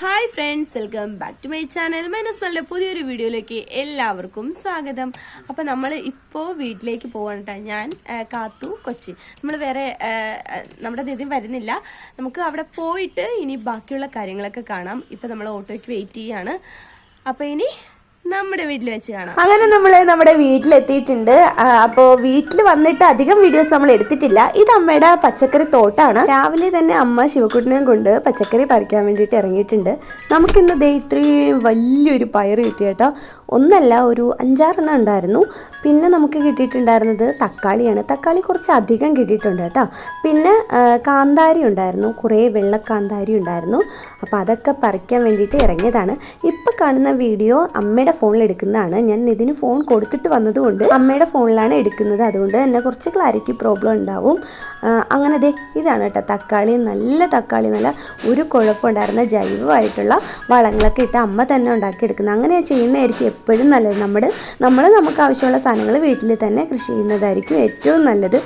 Hi friends welcome back to my channel. Minus നല്ല പുതിയൊരു വീഡിയോയിലേക്ക് എല്ലാവർക്കും സ്വാഗതം. അപ്പോൾ നമ്മൾ ഇപ്പോൾ വീട്ടിലേക്ക് പോവാണ് ട്ടോ. ഞാൻ കാത്തു കൊച്ചി നമ്മൾ വേറെ നമ്മുടെ നിധി വരുന്നില്ല. നമുക്ക് അവിടെ പോയിട്ട് ഇനി ബാക്കിയുള്ള കാര്യങ്ങളൊക്കെ കാണാം. ഇപ്പം നമ്മൾ ഓട്ടോയ്ക്ക് വെയിറ്റ് ചെയ്യാണ്. അപ്പോൾ ഇനി നമ്മുടെ വീട്ടിൽ വെച്ച് കാണാം. അങ്ങനെ നമ്മൾ നമ്മുടെ വീട്ടിലെത്തിയിട്ടുണ്ട്. അപ്പോൾ അപ്പോ വീട്ടിൽ വന്നിട്ട് അധികം വീഡിയോസ് നമ്മൾ എടുത്തിട്ടില്ല. ഇത് അമ്മയുടെ പച്ചക്കറി തോട്ടാണ്. രാവിലെ തന്നെ അമ്മ ശിവക്കുട്ടിനെ കൊണ്ട് പച്ചക്കറി പറിക്കാൻ വേണ്ടിയിട്ട് ഇറങ്ങിയിട്ടുണ്ട്. നമുക്കിന്ന് ദേ ഇത്രയും വലിയൊരു പയർ കിട്ടി കേട്ടോ. ഒന്നല്ല ഒരു അഞ്ചാറെണ്ണം ഉണ്ടായിരുന്നു. പിന്നെ നമുക്ക് കിട്ടിയിട്ടുണ്ടായിരുന്നത് തക്കാളിയാണ്. തക്കാളി കുറച്ച് അധികം കിട്ടിയിട്ടുണ്ട് കേട്ടോ. പിന്നെ കാന്താരി ഉണ്ടായിരുന്നു. കുറേ വെള്ളക്കാന്താരി ഉണ്ടായിരുന്നു. അപ്പോൾ അതൊക്കെ പറിക്കാൻ വേണ്ടിയിട്ട് ഇറങ്ങിയതാണ്. ഇപ്പോൾ കാണുന്ന വീഡിയോ അമ്മയുടെ ഫോണിൽ എടുക്കുന്നതാണ്. ഞാൻ ഇതിന് ഫോൺ കൊടുത്തിട്ട് വന്നതുകൊണ്ട് അമ്മയുടെ ഫോണിലാണ് എടുക്കുന്നത്. അതുകൊണ്ട് തന്നെ കുറച്ച് ക്ലാരിറ്റി പ്രോബ്ലം ഉണ്ടാവും. അങ്ങനെ ദേ ഇതാണ് കേട്ടോ തക്കാളി. നല്ല തക്കാളി നല്ല ഒരു കുഴപ്പമുണ്ടായിരുന്ന ജൈവമായിട്ടുള്ള വളങ്ങളൊക്കെ ഇട്ട് അമ്മ തന്നെ ഉണ്ടാക്കിയെടുക്കുന്നത്. അങ്ങനെ ചെയ്യുന്നതായിരിക്കും എപ്പോഴും നല്ലത്. നമ്മുടെ നമ്മൾ നമുക്ക് ആവശ്യമുള്ള സാധനങ്ങൾ വീട്ടിൽ തന്നെ കൃഷി ചെയ്യുന്നതായിരിക്കും ഏറ്റവും നല്ലത്.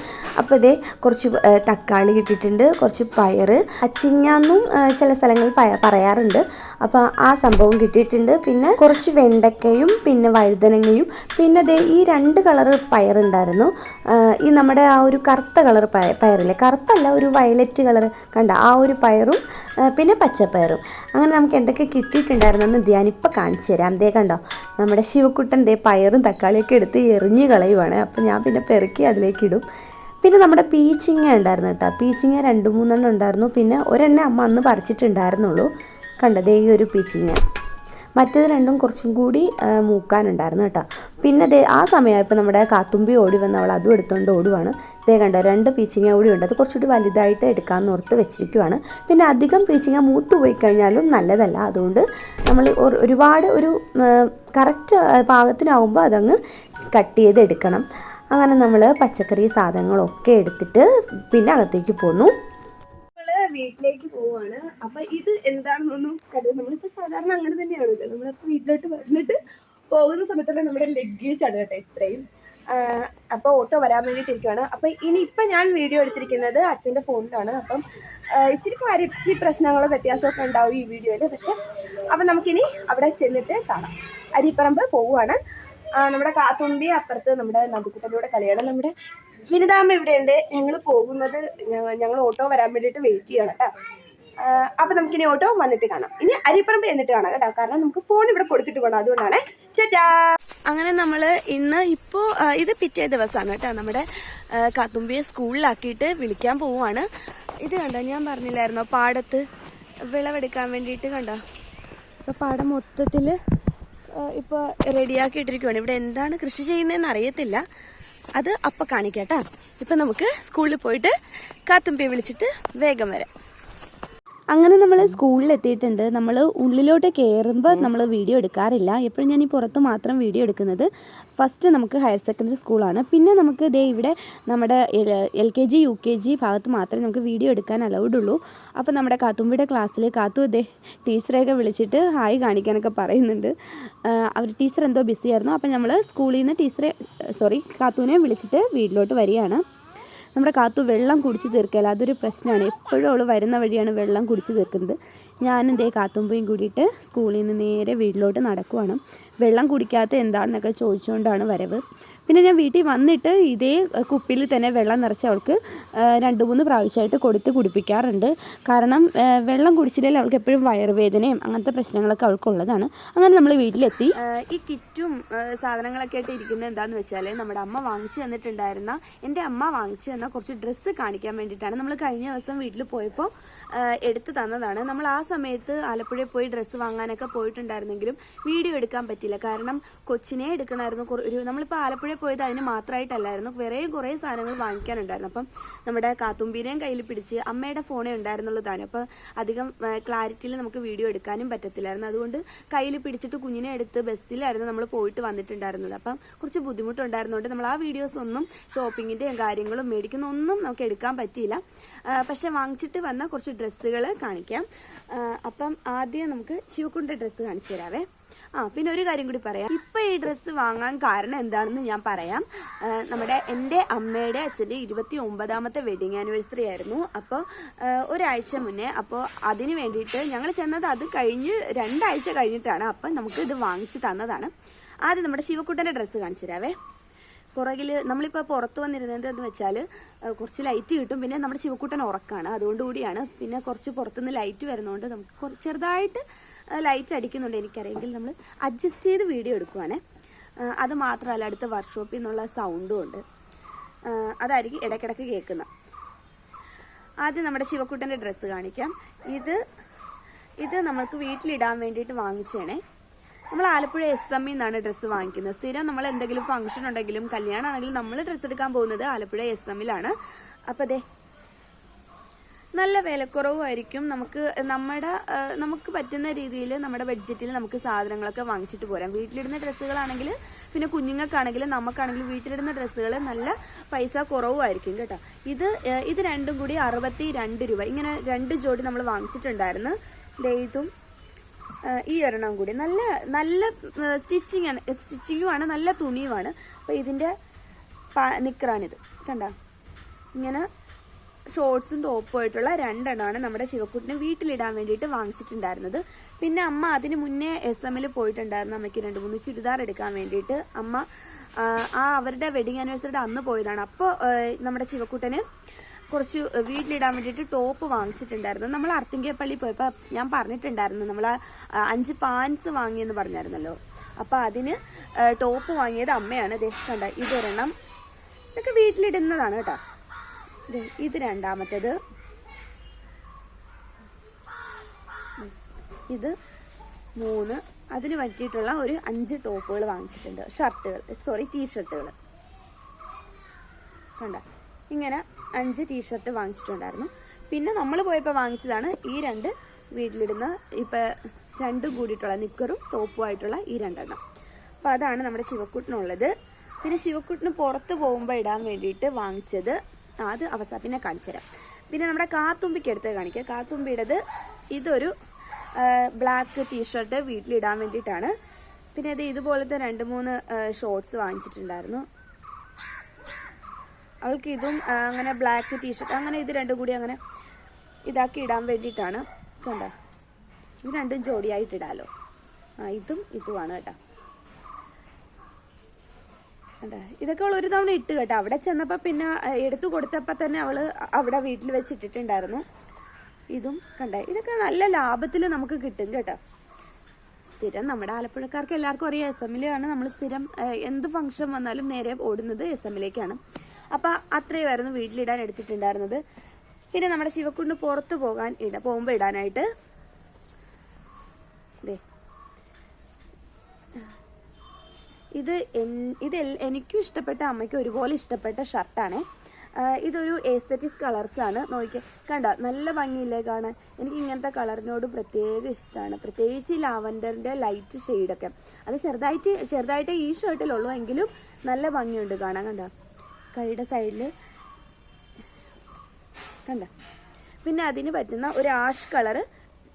അപ്പോൾ ഇതേ കുറച്ച് തക്കാളി കിട്ടിയിട്ടുണ്ട് കുറച്ച് പയർ അച്ചിങ്ങാന്നും ചില സ്ഥലങ്ങളിൽ പറയാറുണ്ട്. അപ്പോൾ ആ സംഭവം കിട്ടിയിട്ടുണ്ട്. പിന്നെ കുറച്ച് വെണ്ടക്കയും പിന്നെ വഴുതനങ്ങയും. പിന്നെ ദേ ഈ രണ്ട് കളർ പയറുണ്ടായിരുന്നു. ഈ നമ്മുടെ ആ ഒരു കറുത്ത കളർ പയ പയറില്ലേ? കറുപ്പല്ല ഒരു വയലറ്റ് കളർ കണ്ട ആ ഒരു പയറും പിന്നെ പച്ചപ്പയറും. അങ്ങനെ നമുക്ക് എന്തൊക്കെ കിട്ടിയിട്ടുണ്ടായിരുന്നെന്ന് ഞാനിപ്പോൾ കാണിച്ചു തരാം. ദേ കണ്ടോ നമ്മുടെ ശിവക്കുട്ടൻ ദേ പയറും തക്കാളിയൊക്കെ എടുത്ത് എറിഞ്ഞ് കളയുവാണ്. അപ്പോൾ ഞാൻ പിന്നെ പെറുക്കി അതിലേക്ക് ഇടും. പിന്നെ നമ്മുടെ പീച്ചിങ്ങ ഉണ്ടായിരുന്നു കേട്ടോ. പീച്ചിങ്ങ രണ്ട് മൂന്നെണ്ണം ഉണ്ടായിരുന്നു. പിന്നെ ഒരെണ്ണം അമ്മ അന്ന് പറിച്ചിട്ടുണ്ടായിരുന്നുള്ളൂ. കണ്ടതേ ഈ ഒരു പീച്ചിങ്ങ മറ്റേത് രണ്ടും കുറച്ചും കൂടി മൂക്കാനുണ്ടായിരുന്നു കേട്ടോ. പിന്നെ ദേ ആ സമയമായപ്പോൾ നമ്മുടെ കാത്തുമ്പി ഓടി വന്ന് അവൾ അതും എടുത്തുകൊണ്ട് ഓടുവാണ്. ദേ കണ്ടോ രണ്ട് പീച്ചിങ്ങ കൂടി ഉണ്ട്. അത് കുറച്ചുകൂടി വലുതായിട്ട് എടുക്കാമെന്ന് ഓർത്ത് വെച്ചിരിക്കുവാണ്. പിന്നെ അധികം പീച്ചിങ്ങ മൂത്ത് പോയി കഴിഞ്ഞാലും നല്ലതല്ല. അതുകൊണ്ട് നമ്മൾ ഒരു- ഒരുപാട് ഒരു കറക്റ്റ് പാകത്തിനാവുമ്പോൾ അതങ്ങ് കട്ട് ചെയ്ത് എടുക്കണം അങ്ങനെ നമ്മൾ പച്ചക്കറി സാധനങ്ങളൊക്കെ എടുത്തിട്ട് പിന്നെ അകത്തേക്ക് പോന്നു. വീട്ടിലേക്ക് പോവാണ്. അപ്പൊ ഇത് എന്താണെന്നൊന്നും കരുത് നമ്മളിപ്പോ സാധാരണ അങ്ങനെ തന്നെയാണല്ലോ നമ്മളിപ്പോ വീട്ടിലോട്ട് വന്നിട്ട് പോകുന്ന സമയത്തുള്ള നമ്മുടെ ലഗേജ് ആണ് കേട്ടോ ഇത്രയും. ആഹ് അപ്പൊ ഓട്ടോ വരാൻ വേണ്ടിയിട്ട് ഇരിക്കുവാണ് അപ്പൊ ഇനി ഇപ്പൊ ഞാൻ വീഡിയോ എടുത്തിരിക്കുന്നത് അച്ഛന്റെ ഫോണിലാണ് അപ്പം ഇച്ചിരി ക്ലാരിറ്റി പ്രശ്നങ്ങളോ വ്യത്യാസമൊക്കെ ഉണ്ടാവും ഈ വീഡിയോയിൽ പക്ഷെ അപ്പൊ നമുക്കിനി അവിടെ ചെന്നിട്ട് കാണാം. അരിപ്പറമ്പ് പോവുകയാണ് നമ്മുടെ കാത്തുമ്പി അപ്പുറത്ത് നമ്മുടെ നദിക്കുട്ടലൂടെ കളിയാണ്. നമ്മുടെ വിനിതാമ്മ ഇവിടെയുണ്ട്. ഞങ്ങൾ പോകുന്നത് ഞങ്ങൾ ഓട്ടോ വരാൻ വേണ്ടിയിട്ട് വെയിറ്റ് ചെയ്യണം കേട്ടോ അപ്പം നമുക്കിനി ഓട്ടോ വന്നിട്ട് കാണാം. ഇനി അരിപ്പറമ്പ് എന്നിട്ട് കാണാം കേട്ടോ കാരണം നമുക്ക് ഫോൺ ഇവിടെ കൊടുത്തിട്ട് പോകണം അതുകൊണ്ടാണ്. ചേച്ചാ അങ്ങനെ നമ്മൾ ഇന്ന് ഇപ്പോൾ ഇത് പിറ്റേ ദിവസമാണ് കേട്ടോ നമ്മുടെ കാത്തുമ്പിയെ സ്കൂളിലാക്കിയിട്ട് വിളിക്കാൻ പോവുകയാണ് ഇത് കണ്ടോ? ഞാൻ പറഞ്ഞില്ലായിരുന്നോ? പാടത്ത് വിളവെടുക്കാൻ വേണ്ടിയിട്ട് കണ്ടോ? ഇപ്പൊ പാടം മൊത്തത്തിൽ ഇപ്പോൾ റെഡിയാക്കിയിട്ടിരിക്കുവാണ് ഇവിടെ എന്താണ് കൃഷി ചെയ്യുന്നതെന്ന് അറിയത്തില്ല. അത് അപ്പം കാണിക്കാട്ടാ ഇപ്പം നമുക്ക് സ്കൂളിൽ പോയിട്ട് കാത്തുമ്പിയെ വിളിച്ചിട്ട് വേഗം വരാം. അങ്ങനെ നമ്മൾ സ്കൂളിൽ എത്തിയിട്ടുണ്ട് നമ്മൾ ഉള്ളിലോട്ട് കയറുമ്പോൾ നമ്മൾ വീഡിയോ എടുക്കാറില്ല. എപ്പോഴും ഞാൻ ഈ പുറത്ത് മാത്രം വീഡിയോ എടുക്കുന്നത് ഫസ്റ്റ് നമുക്ക് ഹയർ സെക്കൻഡറി സ്കൂളാണ് പിന്നെ നമുക്ക് ദേ ഇവിടെ നമ്മുടെ L K G U K G ഭാഗത്ത് മാത്രമേ നമുക്ക് വീഡിയോ എടുക്കാൻ അലൗഡ് ഉള്ളൂ. അപ്പോൾ നമ്മുടെ കാത്തുമ്പിയുടെ ക്ലാസ്സിൽ കാത്തു ദേ ടീച്ചറെയൊക്കെ വിളിച്ചിട്ട് ഹായ് കാണിക്കാനൊക്കെ പറയുന്നുണ്ട്. അവർ ടീച്ചർ എന്തോ ബിസിയായിരുന്നു അപ്പോൾ നമ്മൾ സ്കൂളിൽ നിന്ന് ടീച്ചറെ സോറി കാത്തുവിനെ വിളിച്ചിട്ട് വീട്ടിലോട്ട് വരികയാണ്. നമ്മുടെ കാത്തു വെള്ളം കുടിച്ച് തീർക്കല അതൊരു പ്രശ്നമാണ്. എപ്പോഴും അവൾ വരുന്ന വഴിയാണ് വെള്ളം കുടിച്ച് തീർക്കുന്നത്. ഞാനും ദേ കാത്തുമ്പോയും കൂടിയിട്ട് സ്കൂളിൽ നിന്ന് നേരെ വീട്ടിലോട്ട് നടക്കുവാണ്. വെള്ളം കുടിക്കാത്ത എന്താണെന്നൊക്കെ ചോദിച്ചുകൊണ്ടാണ് വരവ്. പിന്നെ ഞാൻ വീട്ടിൽ വന്നിട്ട് ഇതേ കുപ്പിയിൽ തന്നെ വെള്ളം നിറച്ച് അവൾക്ക് രണ്ട് മൂന്ന് പ്രാവശ്യമായിട്ട് കൊടുത്ത് കുടിപ്പിക്കാറുണ്ട്. കാരണം വെള്ളം കുടിച്ചില്ലെങ്കിൽ അവൾക്ക് എപ്പോഴും വയറുവേദനയും അങ്ങനത്തെ പ്രശ്നങ്ങളൊക്കെ അവൾക്കുള്ളതാണ്. അങ്ങനെ നമ്മൾ വീട്ടിലെത്തി. ഈ കിറ്റും സാധനങ്ങളൊക്കെ ആയിട്ട് ഇരിക്കുന്നത് എന്താന്ന് വെച്ചാൽ നമ്മുടെ അമ്മ വാങ്ങിച്ചു തന്നിട്ടുണ്ടായിരുന്ന എന്റെ അമ്മ വാങ്ങിച്ചു തന്ന കുറച്ച് ഡ്രസ്സ് കാണിക്കാൻ വേണ്ടിയിട്ടാണ് നമ്മൾ കഴിഞ്ഞ ദിവസം വീട്ടിൽ പോയപ്പോൾ എടുത്തു തന്നതാണ്. നമ്മൾ ആ സമയത്ത് ആലപ്പുഴയിൽ പോയി ഡ്രസ്സ് വാങ്ങാനൊക്കെ പോയിട്ടുണ്ടായിരുന്നെങ്കിലും വീഡിയോ എടുക്കാൻ പറ്റില്ല കാരണം കൊച്ചിനെ എടുക്കണമായിരുന്നു. ഒരു നമ്മളിപ്പോൾ ആലപ്പുഴ പോയത് അതിന് മാത്രമായിട്ടല്ലായിരുന്നു വേറെ കുറേ സാധനങ്ങൾ വാങ്ങിക്കാനുണ്ടായിരുന്നു. അപ്പം നമ്മുടെ കാത്തുമ്പീനെയും കയ്യിൽ പിടിച്ച് അമ്മയുടെ ഫോണേ ഉണ്ടായിരുന്നുള്ളൂ താനും അപ്പോൾ അധികം ക്ലാരിറ്റിയിൽ നമുക്ക് വീഡിയോ എടുക്കാനും പറ്റത്തില്ലായിരുന്നു. അതുകൊണ്ട് കയ്യിൽ പിടിച്ചിട്ട് കുഞ്ഞിനെ എടുത്ത് ബസ്സിലായിരുന്നു നമ്മൾ പോയിട്ട് വന്നിട്ടുണ്ടായിരുന്നത്. അപ്പം കുറച്ച് ബുദ്ധിമുട്ടുണ്ടായിരുന്നുകൊണ്ട് നമ്മൾ ആ വീഡിയോസ് ഒന്നും ഷോപ്പിങ്ങിന്റെയും കാര്യങ്ങളും മേടിക്കുന്ന ഒന്നും നമുക്ക് എടുക്കാൻ പറ്റിയില്ല. പക്ഷെ വാങ്ങിച്ചിട്ട് വന്ന കുറച്ച് ഡ്രസ്സുകൾ കാണിക്കാം. അപ്പം ആദ്യം നമുക്ക് ശിവക്കുണ്ട ഡ്രസ്സ് കാണിച്ചു തരാവേ. ആ പിന്നെ ഒരു കാര്യം കൂടി പറയാം. ഇപ്പൊ ഈ ഡ്രസ്സ് വാങ്ങാൻ കാരണം എന്താണെന്ന് ഞാൻ പറയാം. നമ്മുടെ എന്റെ അമ്മയുടെ അച്ഛന്റെ ഇരുപത്തി ഒമ്പതാമത്തെ വെഡിങ് ആനിവേഴ്സറി ആയിരുന്നു അപ്പോൾ ഒരാഴ്ച മുന്നേ അപ്പോൾ അതിന് വേണ്ടിയിട്ട് ഞങ്ങൾ ചെന്നത് അത് കഴിഞ്ഞ് രണ്ടാഴ്ച കഴിഞ്ഞിട്ടാണ് അപ്പം നമുക്ക് ഇത് വാങ്ങിച്ച് തന്നതാണ്. ആദ്യം നമ്മുടെ ശിവക്കുട്ടന്റെ ഡ്രസ്സ് കാണിച്ചു തരാവേ. പുറകിൽ നമ്മളിപ്പോൾ പുറത്ത് വന്നിരുന്നത് എന്ന് വെച്ചാൽ കുറച്ച് ലൈറ്റ് കിട്ടും. പിന്നെ നമ്മുടെ ശിവക്കുട്ടൻ ഉറക്കാണ്. അതുകൊണ്ട് കൂടിയാണ്. പിന്നെ കുറച്ച് പുറത്തുനിന്ന് ലൈറ്റ് വരുന്നതുകൊണ്ട് നമുക്ക് ചെറുതായിട്ട് ലൈറ്റ് അടിക്കുന്നുണ്ട് എനിക്കറിയെങ്കിൽ നമ്മൾ അഡ്ജസ്റ്റ് ചെയ്ത് വീഡിയോ എടുക്കുവാണ്. അത് മാത്രമല്ല അടുത്ത വർക്ക്ഷോപ്പിൽ നിന്നുള്ള സൗണ്ടും ഉണ്ട്. അതായിരിക്കും ഇടയ്ക്കിടയ്ക്ക് കേൾക്കുന്നത് ആദ്യം നമ്മുടെ ശിവക്കുട്ടന്റെ ഡ്രസ്സ് കാണിക്കാം. ഇത് ഇത് നമുക്ക് വീട്ടിലിടാൻ വേണ്ടിയിട്ട് വാങ്ങിച്ചേണേ. നമ്മൾ ആലപ്പുഴ എസ് എം നിന്നാണ് ഡ്രസ്സ് വാങ്ങിക്കുന്നത്. സ്ഥിരം നമ്മൾ എന്തെങ്കിലും ഫംഗ്ഷൻ ഉണ്ടെങ്കിലും കല്യാണമാണെങ്കിലും നമ്മൾ ഡ്രസ്സ് എടുക്കാൻ പോകുന്നത് ആലപ്പുഴ എസ് എമ്മിലാണ് അപ്പോൾ അതെ നല്ല വിലക്കുറവുമായിരിക്കും നമുക്ക് നമ്മുടെ നമുക്ക് പറ്റുന്ന രീതിയിൽ നമ്മുടെ ബഡ്ജറ്റിൽ നമുക്ക് സാധനങ്ങളൊക്കെ വാങ്ങിച്ചിട്ട് പോരാം. വീട്ടിലിടുന്ന ഡ്രസ്സുകളാണെങ്കിൽ പിന്നെ കുഞ്ഞുങ്ങൾക്കാണെങ്കിലും നമുക്കാണെങ്കിലും വീട്ടിലിടുന്ന ഡ്രസ്സുകൾ നല്ല പൈസ കുറവായിരിക്കും കേട്ടോ. ഇത് ഇത് രണ്ടും കൂടി അറുപത്തി രണ്ട് രൂപ. ഇങ്ങനെ രണ്ട് ജോഡി നമ്മൾ വാങ്ങിച്ചിട്ടുണ്ടായിരുന്നു. ദേ ഇതും ആ, ഈ ഒരെണ്ണം കൂടി. നല്ല നല്ല സ്റ്റിച്ചിങ് ആണ്. സ്റ്റിച്ചിങ്ങുമാണ് നല്ല തുണിയുമാണ് അപ്പോൾ ഇതിന്റെ നിക്കറാണിത്. കണ്ട? ഇങ്ങനെ ഷോർട്സും ടോപ്പും ആയിട്ടുള്ള രണ്ടെണ്ണമാണ് നമ്മുടെ ശിവക്കുട്ടിന് വീട്ടിലിടാൻ വേണ്ടിയിട്ട് വാങ്ങിച്ചിട്ടുണ്ടായിരുന്നത്. പിന്നെ അമ്മ അതിന് മുന്നേ എസ് എമ്മിൽ പോയിട്ടുണ്ടായിരുന്നു അമ്മയ്ക്ക് രണ്ട് മൂന്ന് ചുരിദാർ എടുക്കാൻ വേണ്ടിയിട്ട്. അമ്മ ആ, അവരുടെ വെഡിങ് ആനിവേഴ്സറിയുടെ അന്ന് പോയതാണ്. അപ്പോൾ നമ്മുടെ ശിവക്കുട്ടന് കുറച്ച് വീട്ടിലിടാൻ വേണ്ടിയിട്ട് ടോപ്പ് വാങ്ങിച്ചിട്ടുണ്ടായിരുന്നു. നമ്മൾ അർത്തിങ്കപ്പള്ളി പോയപ്പോൾ ഞാൻ പറഞ്ഞിട്ടുണ്ടായിരുന്നു. നമ്മൾ അഞ്ച് പാൻസ് വാങ്ങിയെന്ന് പറഞ്ഞായിരുന്നല്ലോ. അപ്പോൾ അതിന് ടോപ്പ് വാങ്ങിയത് അമ്മയാണ്. ദേ കണ്ട ഇതൊരെണ്ണം ഇതൊക്കെ വീട്ടിലിടുന്നതാണ് കേട്ടോ. ഇത് രണ്ടാമത്തേത്. ഇത് മൂന്ന്. അതിന് പറ്റിയിട്ടുള്ള ഒരു അഞ്ച് ടോപ്പുകൾ വാങ്ങിച്ചിട്ടുണ്ട്. ഷർട്ടുകൾ സോറി ടീഷർട്ടുകൾ കണ്ട? ഇങ്ങനെ അഞ്ച് ടീഷർട്ട് വാങ്ങിച്ചിട്ടുണ്ടായിരുന്നു. പിന്നെ നമ്മൾ പോയപ്പോൾ വാങ്ങിച്ചതാണ് ഈ രണ്ട് വീട്ടിലിടുന്ന ഇപ്പം രണ്ടും കൂടിയിട്ടുള്ള നിക്കറും ടോപ്പും ആയിട്ടുള്ള ഈ രണ്ടെണ്ണം. അപ്പോൾ അതാണ് നമ്മുടെ ശിവക്കുട്ടിനുള്ളത്. പിന്നെ ശിവക്കുട്ടിന് പുറത്ത് പോകുമ്പോൾ ഇടാൻ വേണ്ടിയിട്ട് വാങ്ങിച്ചത് അത് അവസാനം പിന്നെ കാണിച്ചു തരാം. പിന്നെ നമ്മുടെ കാത്തുമ്പിക്ക് എടുത്ത് കാണിക്കുക കാത്തുമ്പിയുടേത് ഇതൊരു ബ്ലാക്ക് ടീഷർട്ട് വീട്ടിലിടാൻ വേണ്ടിയിട്ടാണ്. പിന്നെ ഇത് ഇതുപോലത്തെ രണ്ട് മൂന്ന് ഷോർട്സ് വാങ്ങിച്ചിട്ടുണ്ടായിരുന്നു. അവൾക്ക് ഇതും അങ്ങനെ ബ്ലാക്ക് ടീഷർട്ട് അങ്ങനെ ഇത് രണ്ടും കൂടി അങ്ങനെ ഇതാക്കി ഇടാൻ വേണ്ടിയിട്ടാണ്. കണ്ട? ഇത് രണ്ടും ജോഡിയായിട്ട് ഇടാലോ. ആ ഇതും ഇതുമാണ് കേട്ടോ. കണ്ടോ? ഇതൊക്കെ അവൾ ഒരു തവണ ഇട്ട് കേട്ടോ. അവിടെ ചെന്നപ്പോൾ പിന്നെ എടുത്തു കൊടുത്തപ്പോൾ തന്നെ അവൾ അവിടെ വീട്ടിൽ വെച്ചിട്ടിട്ടുണ്ടായിരുന്നു ഇതും കണ്ടേ? ഇതൊക്കെ നല്ല ലാഭത്തിൽ നമുക്ക് കിട്ടും കേട്ടോ. സ്ഥിരം നമ്മുടെ ആലപ്പുഴക്കാർക്ക് എല്ലാവർക്കും അറിയാം എസ് എമ്മിലാണ് നമ്മൾ സ്ഥിരം എന്ത് ഫംഗ്ഷൻ വന്നാലും നേരെ ഓടുന്നത് എസ് എമ്മിലേക്കാണ് അപ്പോൾ അത്രയുമായിരുന്നു വീട്ടിലിടാൻ എടുത്തിട്ടുണ്ടായിരുന്നത്. പിന്നെ നമ്മുടെ ശിവക്കുണ്ട് പുറത്ത് പോകാൻ ഇട പോകുമ്പോൾ ഇടാനായിട്ട്. ദേ. ഇത് ഇത് എനിക്കും ഇഷ്ടപ്പെട്ട അമ്മയ്ക്കും ഒരുപോലെ ഇഷ്ടപ്പെട്ട ഷർട്ടാണ്. ഇതൊരു ഏസ്തറ്റിക്സ് കളർസാണ് ആണ്. നോക്കിയേ കണ്ട? നല്ല ഭംഗിയില്ലേ കാണാൻ? എനിക്ക് ഇങ്ങനത്തെ കളറിനോട് പ്രത്യേക ഇഷ്ടമാണ്. പ്രത്യേകിച്ച് ഈ ലാവൻഡറിന്റെ ലൈറ്റ് ഷെയ്ഡൊക്കെ അത് ചെറുതായിട്ട് ചെറുതായിട്ട് ഈ ഷർട്ടിലുള്ളൂ എങ്കിലും നല്ല ഭംഗിയുണ്ട് കാണാൻ കണ്ട? കൈയുടെ സൈഡിൽ കണ്ട? പിന്നെ അതിന് പറ്റുന്ന ഒരു ആഷ് കളറ്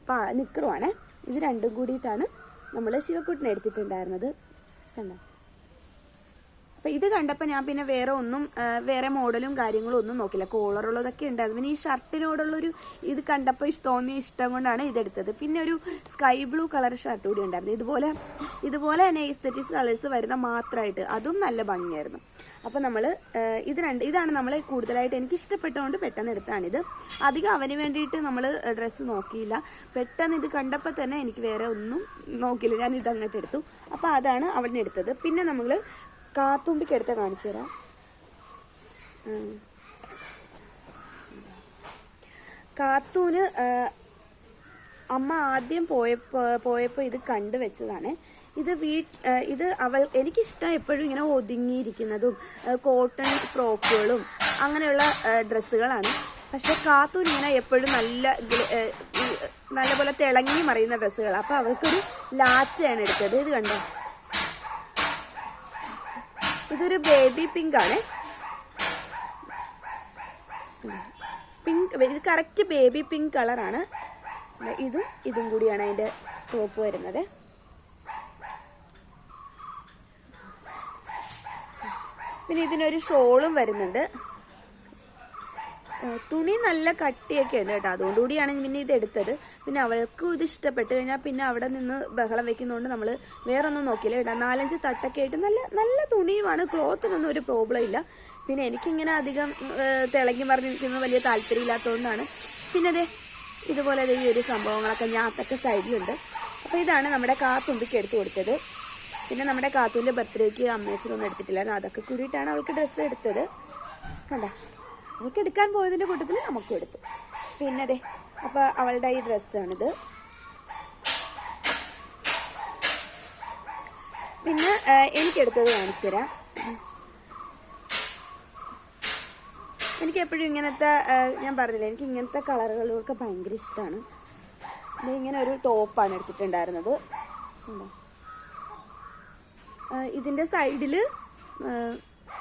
പാ നിക്കറുമാണ് ഇത് രണ്ടും കൂടിയിട്ടാണ് നമ്മൾ ശിവക്കുട്ടിനെ എടുത്തിട്ടുണ്ടായിരുന്നത്. കണ്ട? അപ്പം ഇത് കണ്ടപ്പോൾ ഞാൻ പിന്നെ വേറെ ഒന്നും വേറെ മോഡലും കാര്യങ്ങളും ഒന്നും നോക്കില്ല. കോളറുള്ളതൊക്കെ ഉണ്ട്. പിന്നെ ഈ ഷർട്ടിനോടുള്ളൊരു ഇത് കണ്ടപ്പോൾ തോന്നിയ ഇഷ്ടം കൊണ്ടാണ് ഇതെടുത്തത്. പിന്നെ ഒരു സ്കൈ ബ്ലൂ കളർ ഷർട്ട് കൂടി ഉണ്ടായിരുന്നു. ഇതുപോലെ ഇതുപോലെ തന്നെ ഈസ്തറ്റിക്സ് കളേഴ്സ് വരുന്ന മാത്രമായിട്ട് അതും നല്ല ഭംഗിയായിരുന്നു. അപ്പോൾ നമ്മൾ ഇത് രണ്ട് ഇതാണ് നമ്മൾ കൂടുതലായിട്ട് എനിക്ക് ഇഷ്ടപ്പെട്ടതുകൊണ്ട് പെട്ടെന്ന് എടുത്താണ് ഇത്. അധികം അവന് വേണ്ടിയിട്ട് നമ്മൾ ഡ്രസ്സ് നോക്കിയില്ല. പെട്ടെന്ന് ഇത് കണ്ടപ്പോൾ തന്നെ എനിക്ക് വേറെ ഒന്നും നോക്കിയില്ല. ഞാൻ ഇത് അങ്ങോട്ട് എടുത്തു. അപ്പോൾ അതാണ് അവിടെ എടുത്തത്. പിന്നെ നമ്മൾ കാത്തുമ്പിക്ക് എടുത്ത് കാണിച്ചു തരാം കാത്തൂന് അമ്മ ആദ്യം പോയപ്പോൾ പോയപ്പോൾ ഇത് കണ്ടു വെച്ചതാണ്. ഇത് വീട്ട് ഇത് അവൾ എനിക്കിഷ്ടം എപ്പോഴും ഇങ്ങനെ ഒതുങ്ങിയിരിക്കുന്നതും കോട്ടൺ ഫ്രോക്കുകളും അങ്ങനെയുള്ള ഡ്രസ്സുകളാണ്. പക്ഷെ കാത്തൂൻ ഇങ്ങനെ എപ്പോഴും നല്ല നല്ലപോലെ തിളങ്ങി മറിയുന്ന ഡ്രസ്സുകൾ അപ്പോൾ അവൾക്കൊരു ലാച്ചയാണ് എടുത്തത്. ഇത് കണ്ടോ? ഇതൊരു ബേബി പിങ്ക് ആണ്. പിങ്ക് ഇത് കറക്റ്റ് ബേബി പിങ്ക് കളറാണ് ഇതും ഇതും കൂടിയാണ് അതിന്റെ ടോപ്പ് വരുന്നത്. പിന്നെ ഇതിനൊരു ഷോളും വരുന്നുണ്ട്. തുണി നല്ല കട്ടിയൊക്കെ ഉണ്ട് കേട്ടോ അതുകൊണ്ടുകൂടിയാണ് പിന്നെ ഇത് എടുത്തത്. പിന്നെ അവൾക്കും ഇത് ഇഷ്ടപ്പെട്ട് കഴിഞ്ഞാൽ പിന്നെ അവിടെ നിന്ന് ബഹളം വെക്കുന്നതുകൊണ്ട് നമ്മൾ വേറെ ഒന്നും നോക്കിയില്ല കേട്ടോ. നാലഞ്ച് തട്ടൊക്കെ ആയിട്ട് നല്ല നല്ല തുണിയുമാണ്. ക്ലോത്തിനൊന്നും ഒരു പ്രോബ്ലം ഇല്ല. പിന്നെ എനിക്കിങ്ങനെ അധികം തിളങ്ങി പറഞ്ഞിരിക്കുന്നത് വലിയ താല്പര്യമില്ലാത്തതുകൊണ്ടാണ് പിന്നെ അതെ ഇതുപോലെ ഈ ഒരു സംഭവങ്ങളൊക്കെ ഞാത്തൊക്കെ സൈഡിലുണ്ട്. അപ്പോൾ ഇതാണ് നമ്മുടെ കാത്തുമ്പിക്ക് എടുത്തു കൊടുത്തത്. പിന്നെ നമ്മുടെ കാത്തൂന്റെ ബർത്ത്ഡേക്ക് അമ്മയച്ചനൊന്നും എടുത്തിട്ടില്ലായിരുന്നു. അതൊക്കെ കൂടിയിട്ടാണ് അവൾക്ക് ഡ്രസ്സ് എടുത്തത്. കണ്ട? അവൾക്ക് എടുക്കാൻ പോയതിന്റെ കൂട്ടത്തിൽ നമുക്കും എടുത്തു. പിന്നെ അതെ അപ്പോൾ അവളുടെ ഈ ഡ്രസ്സാണിത്. പിന്നെ എനിക്കെടുത്തത് കാണിച്ചു തരാം. എനിക്ക് എപ്പോഴും ഇങ്ങനത്തെ ഞാൻ പറഞ്ഞില്ല എനിക്ക് ഇങ്ങനത്തെ കളറുകളൊക്കെ ഭയങ്കര ഇഷ്ടമാണ് ഇങ്ങനെ ഒരു ടോപ്പാണ് എടുത്തിട്ടുണ്ടായിരുന്നത്. ഇതിന്റെ സൈഡിൽ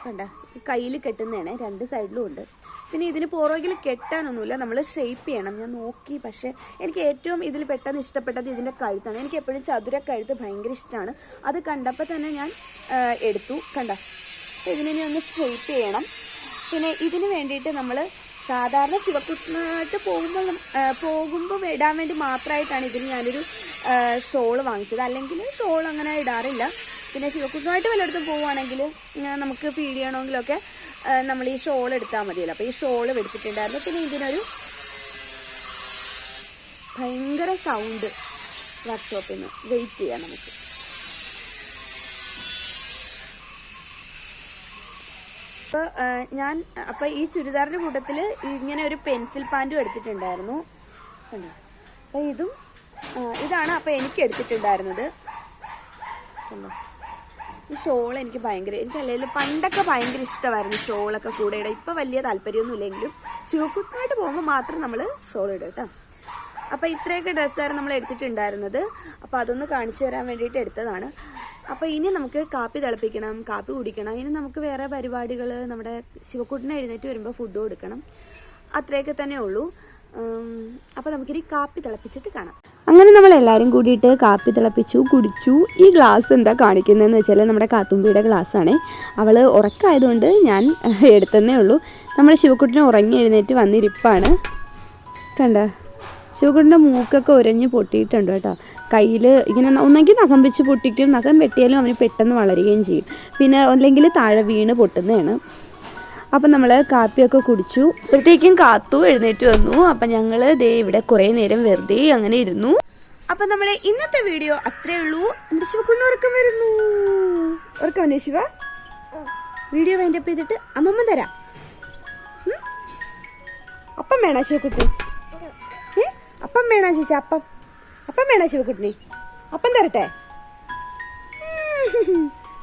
കണ്ട കയ്യിൽ കെട്ടുന്നതാണ് രണ്ട് സൈഡിലും ഉണ്ട്. പിന്നെ ഇതിന് പുറകിൽ കെട്ടാനൊന്നുമില്ല നമ്മൾ ഷേപ്പ് ചെയ്യണം. ഞാൻ നോക്കി പക്ഷേ എനിക്ക് ഏറ്റവും ഇതിൽ പെട്ടെന്ന് ഇഷ്ടപ്പെട്ടത് ഇതിന്റെ കഴുത്താണ്. എനിക്ക് എപ്പോഴും ചതുര കഴുത്ത് ഭയങ്കര ഇഷ്ടമാണ്. അത് കണ്ടപ്പോൾ തന്നെ ഞാൻ എടുത്തു. കണ്ട ഇതിനെ ഒന്ന് ഷേപ്പ് ചെയ്യണം. പിന്നെ ഇതിന് വേണ്ടിയിട്ട് നമ്മൾ സാധാരണ ശിവക്കുട്ടനായിട്ട് പോകുമ്പോൾ പോകുമ്പോൾ ഇടാൻ വേണ്ടി മാത്രമായിട്ടാണ് ഇതിന് ഞാനൊരു ഷോൾ വാങ്ങിച്ചത്. അല്ലെങ്കിൽ ഷോൾ അങ്ങനെ ഇടാറില്ല. പിന്നെ ശിവക്കുക്കുമായിട്ട് വല്ലയിടത്തും പോവുകയാണെങ്കിൽ നമുക്ക് ഫീഡ് ചെയ്യണമെങ്കിലൊക്കെ നമ്മൾ ഈ ഷോൾ എടുത്താൽ മതിയല്ലോ. അപ്പോൾ ഈ ഷോൾ എടുത്തിട്ടുണ്ടായിരുന്നു പിന്നെ ഇതിനൊരു ഭയങ്കര സൗണ്ട് വർക്ക്ഷോപ്പിൽ നിന്ന് വെയിറ്റ് ചെയ്യാം നമുക്ക്. അപ്പോൾ ഞാൻ അപ്പോൾ ഈ ചുരിദാറിന്റെ കൂട്ടത്തിൽ ഇങ്ങനെ ഒരു പെൻസിൽ പാന്റും എടുത്തിട്ടുണ്ടായിരുന്നു. കണ്ടോ? അപ്പോൾ ഇതും ഇതാണ് അപ്പോൾ എനിക്ക് എടുത്തിട്ടുണ്ടായിരുന്നത്. കണ്ടോ? ഈ ഷോൾ എനിക്ക് ഭയങ്കര എനിക്ക് അല്ലെങ്കിൽ പണ്ടൊക്കെ ഭയങ്കര ഇഷ്ടമായിരുന്നു ഷോളൊക്കെ കൂടെ ഇടാം ഇപ്പോൾ വലിയ താല്പര്യമൊന്നും ഇല്ലെങ്കിലും ശിവക്കുട്ടനായിട്ട് പോകുമ്പോൾ മാത്രം നമ്മൾ ഷോൾ ഇടും കേട്ടോ. അപ്പോൾ ഇത്രയൊക്കെ ഡ്രസ്സായിരുന്നു നമ്മൾ എടുത്തിട്ടുണ്ടായിരുന്നത്. അപ്പോൾ അതൊന്ന് കാണിച്ചു തരാൻ വേണ്ടിയിട്ട് എടുത്തതാണ്. അപ്പോൾ ഇനി നമുക്ക് കാപ്പി തിളപ്പിക്കണം കാപ്പി കുടിക്കണം. ഇനി നമുക്ക് വേറെ പരിപാടികൾ നമ്മുടെ ശിവക്കുട്ടനെ എഴുന്നേറ്റ് വരുമ്പോൾ ഫുഡ് കൊടുക്കണം. അത്രയൊക്കെ തന്നെ ഉള്ളൂ. അപ്പോൾ നമുക്കിനി കാപ്പി തിളപ്പിച്ചിട്ട് കാണാം. അങ്ങനെ നമ്മൾ എല്ലാവരും കൂടിയിട്ട് കാപ്പി തിളപ്പിച്ചു കുടിച്ചു. ഈ ഗ്ലാസ് എന്താ കാണിക്കുന്നതെന്ന് വെച്ചാൽ നമ്മുടെ കാത്തുമ്പിയുടെ ഗ്ലാസ്സാണേ അവൾ ഉറക്കമായതുകൊണ്ട് ഞാൻ എടുത്തന്നേ ഉള്ളൂ. നമ്മുടെ ശിവക്കുട്ടിനെ ഉറങ്ങി എഴുന്നേറ്റ് വന്നിരിപ്പാണ്. കണ്ട? ശിവക്കുട്ടിന്റെ മൂക്കൊക്കെ ഉരഞ്ഞ് പൊട്ടിയിട്ടുണ്ട് കേട്ടോ. കയ്യിൽ ഇങ്ങനെ ഒന്നെങ്കിൽ നഖം വെച്ച് പൊട്ടിക്കും നഖം വെട്ടിയാലും അവന് പെട്ടെന്ന് വളരുകയും ചെയ്യും. പിന്നെ അല്ലെങ്കിൽ താഴെ വീണ് പൊട്ടുന്നതാണ്. അപ്പം നമ്മൾ കാപ്പിയൊക്കെ കുടിച്ചു. അപ്പോഴത്തേക്കും കാത്തു എഴുന്നേറ്റ് വന്നു. അപ്പം ഞങ്ങൾ ദേ ഇവിടെ കുറേ നേരം വെറുതെ അങ്ങനെ ഇരുന്നു. അപ്പം നമ്മുടെ ഇന്നത്തെ വീഡിയോ അത്രേ ഉള്ളൂ. നമ്മുടെ ശിവക്കുണ്ണ ഉറക്കം വരുന്നു. ഉറക്കം വന്നേ ശിവ. വീഡിയോ വൈൻഡപ്പ് ചെയ്തിട്ട് അമ്മമ്മ തരാം. അപ്പം വേണോ ശിവക്കുട്ടി? അപ്പം വേണോ ചേച്ചി? അപ്പം. അപ്പം വേണോ ശിവക്കുട്ടിനി അപ്പം തരട്ടെ?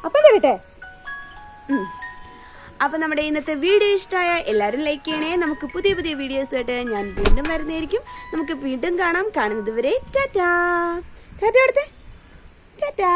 അപ്പം തരട്ടെ? ഉം. അപ്പം നമ്മുടെ ഇന്നത്തെ വീഡിയോ ഇഷ്ടമായ എല്ലാവരും ലൈക്ക് ചെയ്യണേ. നമുക്ക് പുതിയ പുതിയ വീഡിയോസ് ആയിട്ട് ഞാൻ വീണ്ടും വരുന്നതായിരിക്കും. നമുക്ക് വീണ്ടും കാണാം. കാണുന്നത് വരെ ടാറ്റാ. ടാറ്റ അടുത്തേ ടാറ്റാ.